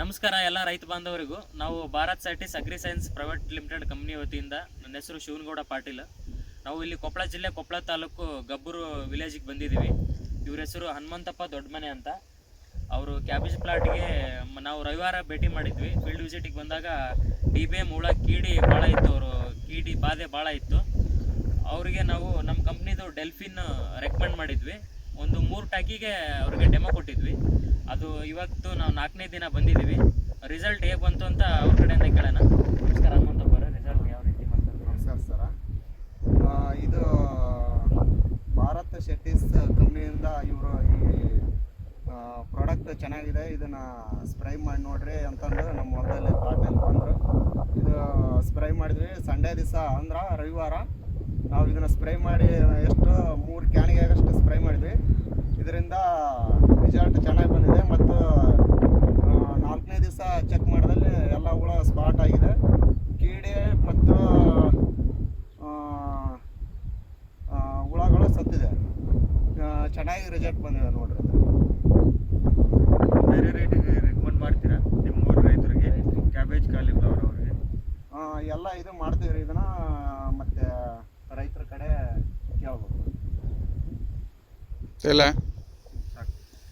ನಮಸ್ಕಾರ ಎಲ್ಲ ರೈತ ಬಾಂಧವರಿಗೂ. ನಾವು Bharat ಸೈಟಿಸ್ agri science private limited company ವತಿಯಿಂದ ನನ್ನ ಹೆಸರು ಶಿವನಗೌಡ ಪಾಟೀಲ್. ನಾವು ಇಲ್ಲಿ ಕೊಪ್ಪಳ ಜಿಲ್ಲೆ ಕೊಪ್ಪಳ ತಾಲೂಕು ಗಬ್ಬೂರು ವಿಲೇಜಿಗೆ ಬಂದಿದ್ದೀವಿ. ಇವ್ರ ಹೆಸರು ಹನುಮಂತಪ್ಪ ದೊಡ್ಡಮನೆ ಅಂತ. ಅವರು ಕ್ಯಾಬೇಜ್ ಪ್ಲಾಟ್ಗೆ ನಾವು ರವಿವಾರ ಭೇಟಿ ಮಾಡಿದ್ವಿ. ಫೀಲ್ಡ್ ವಿಸಿಟಿಗೆ ಬಂದಾಗ ಡಿ ಬಿ ಎಂ ಹುಳ, ಕೀಡಿ ಭಾಳ ಇತ್ತು ಅವರು. ಕೀಡಿ ಬಾಧೆ ಭಾಳ ಇತ್ತು. ಅವರಿಗೆ ನಾವು ನಮ್ಮ ಕಂಪ್ನಿದು ಡೆಲ್ಫಿನ್ ರೆಕಮೆಂಡ್ ಮಾಡಿದ್ವಿ. ಒಂದು ಮೂರು ಟ್ಯಾಕಿಗೆ ಅವ್ರಿಗೆ ಡೆಮೋ ಕೊಟ್ಟಿದ್ವಿ. ಅದು ಇವತ್ತು ನಾವು ನಾಲ್ಕನೇ ದಿನ ಬಂದಿದ್ದೀವಿ. ರಿಸಲ್ಟ್ ಹೇಗೆ ಬಂತು ಅಂತ ಅವ್ರ ಕಡೆಯಿಂದ ಕೇಳೋಣ. ನಮಸ್ಕಾರ ಹನುಮಂತಪ್ಪ ರಿಸಲ್ಟ್ ಯಾವ ರೀತಿ ಮಾಡ್ತಾರೆ? ನಮಸ್ಕಾರ ಸರ. ಆ, ಇದು ಭಾರತ್ ಶೆಟ್ಟಿಸ್ ಕಂಪ್ನಿಯಿಂದ ಇವರು ಈ ಪ್ರಾಡಕ್ಟ್ ಚೆನ್ನಾಗಿದೆ. ಇದನ್ನು ಸ್ಪ್ರೈ ಮಾಡಿ ನೋಡ್ರಿ ಅಂತಂದು ನಮ್ಮ ಹೊಲದಲ್ಲಿ ಪ್ಲಾಟಲ್ಲಿ ಬಂದರು. ಇದು ಸ್ಪ್ರೈ ಮಾಡಿದ್ವಿ. ಸಂಡೇ ದಿವಸ ಅಂದ್ರೆ ರವಿವಾರ ನಾವು ಇದನ್ನು ಸ್ಪ್ರೈ ಮಾಡಿ ಎಷ್ಟು ಮೂರು ಕ್ಯಾನಿಗೆ ಆಗಷ್ಟು ಸ್ಪ್ರೈ ಮಾಡಿದ್ವಿ ಇದರಿಂದ ರಿಸಲ್ಟ್ ಚೆನ್ನಾಗಿ ಬಂದಿದೆ ಮತ್ತು ಆ, ನಾಲ್ಕನೇ ದಿವಸ ಚೆಕ್ ಮಾಡಿದಲ್ಲಿ ಎಲ್ಲ ಹುಳ ಸ್ಪಾಟ್ ಆಗಿದೆ ಕೀಡೆ ಮತ್ತು ಆ, ಆ, ಹುಳಗಳು ಸತ್ತಿದೆ ಆ, ಚೆನ್ನಾಗಿ ರಿಸಲ್ಟ್ ಬಂದಿದೆ ನೋಡ್ರಿ ಅದು. ಬೇರೆ ರೇಟಿಗೆ ರೆಕಮೆಂಡ್ ಮಾಡ್ತೀರಾ? ನಿಮ್ಮ ಊರು ರೈತರಿಗೆ? ಕ್ಯಾಬೇಜ್ ಕಾಲಿಫ್ಲವರ್ ಅವರಿಗೆ? ಆ, ಎಲ್ಲ ಇದು ಮಾಡ್ತೀವಿ ರೀ. ಇದನ್ನ ಮತ್ತೆ ರೈತರ ಕಡೆ ಕೇಳ್ಬೋದು ಇಲ್ಲ.